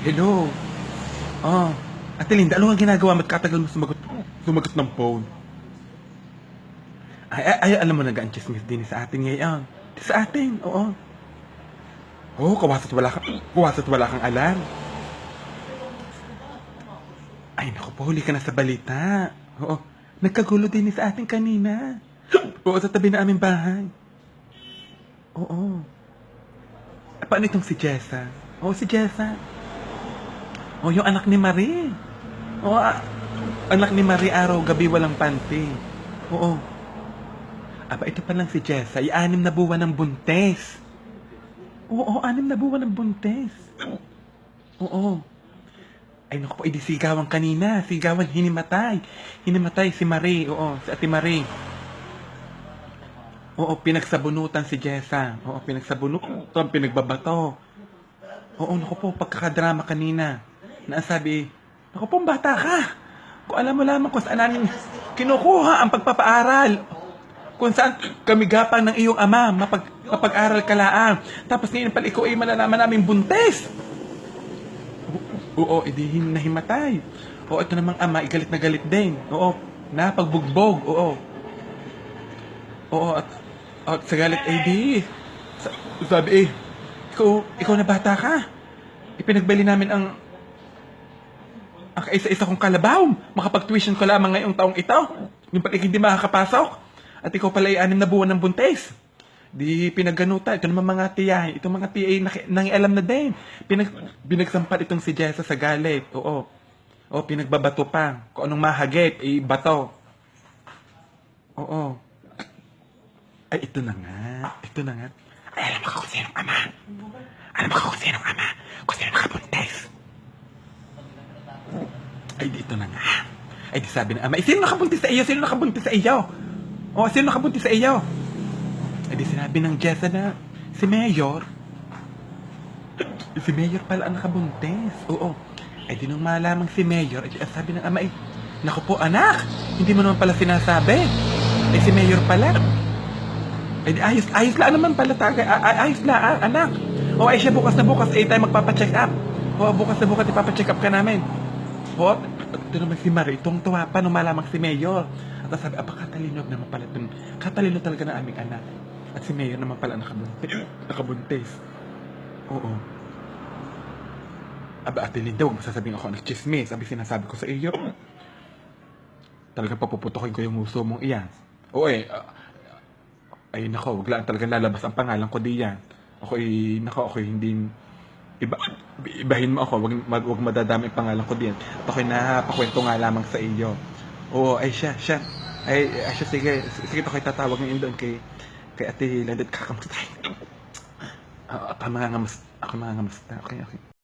Hello. Oh, Ate Linda, ano ang ginagawa mo at katagal mo sumagot, sumagot ng phone? Ay, ay, ay alam mo na gaan chismis din sa atin ngayon. Sa atin, oo. Oh, kawasa't wala kang, kawasa't wala kang alam. Ay, naku po, huli ka na sa balita. Oo, nagkagulo din sa atin kanina. Oo, sa tabi na aming bahay. Oo. Ah, Paano itong si Jessa? Oo, si Jessa. Oh, yung anak ni Marie. Oo, ah, anak ni Marie araw, gabi walang panty. Oo. Aba, ito pa lang si Jessa. Ay, anim na buwan ng buntes. Oo, anim na buwan ng buntes. Oo. Ay, naku po, edi sigawan kanina. Sigawan, hinimatay. Hinimatay si Marie. Oo, si Ate Marie. Oo, pinagsabunutan si Jessa. Oo, pinagsabunutan, pinagbabato. Oo, naku po, pagkakadrama kanina. Na sabi, naku po, bata ka. Kung alam mo lamang kung saan kinukuha ang pagpapaaral. Kung saan kami gapang ng iyong ama, mapag, mapag-aral ka laang. Tapos ngayon pala ikaw ay malalaman namin buntes. Oo, edi nahimatay. Oo, ito namang ama, igalit na galit din. Oo, napagbugbog. Oo. Oo, at, at sa galit, eh di, sa- sabi eh, ikaw, ikaw na bata ka. Ipinagbali namin ang ang kaisa-isa kong kalabaw. Makapag-tuition ko lamang ngayong taong ito. Yung pala hindi makakapasok. At ikaw pala ay anim na buwan ng buntes. Di pinagganuta. Ito naman mga tiyahin. Ito mga naki- nangialam na din. Pinag, binagsampal itong si Jessa sa galit. Oo. O, pinagbabato pa. Kung anong mahagip, ay bato. Oo. Ay, ito na nga. Ito na nga. Ay, alam mo kung sinong ama. Alam mo kung sinong ama. Kung sino nakabuntes. Ay, dito na nga. Ay, sabi ng ama. Eh, sino nakabuntis sa iyo? Sino nakabuntis sa iyo? O, sino nakabuntis sa iyo? Ay, di sinabi ng Jessa na si Mayor. Si Mayor pala ang nakabuntis. Oo. Ay, di nung malamang si Mayor, ay, ang sabi ng ama, ay, naku po, anak, hindi mo naman pala sinasabi. Ay, si Mayor pala. Ay, di, ayos, ayos lang naman pala tagay. Ay, ay- ayos lang, ah, anak. O, ay siya bukas na bukas, ay tayo magpapacheck up. O, bukas na bukas, ipapacheck up ka namin. O, ito naman si Marie, itong tuwa pa nung malamang si Mayor. At sabi, aba, katalino naman pala itong, katalino talaga na aming anak. At si Mayor naman pala nakabuntis. nakabuntis. Oo. Aba, Ate Linda, huwag mo sasabihin ako nagchismis. Sabi sinasabi ko sa iyo. Talaga papuputokin ko yung muso mong iyan. Oo eh. ah, ay nako, wag lang talaga lalabas ang pangalan ko diyan. Ako ay, nako, ako ay hindi, iba, ibahin mo ako, wag, wag, wag madadami ang pangalan ko diyan. At ako'y napakwento nga lamang sa iyo. Oo, ay siya, siya. Ay, ay siya, sige, sige ako'y tatawag ngayon doon kay, kay Ate Landet, kakamusta tayo. Ah, ako mga ngamas, ako mga ngamusta. Okay, okay.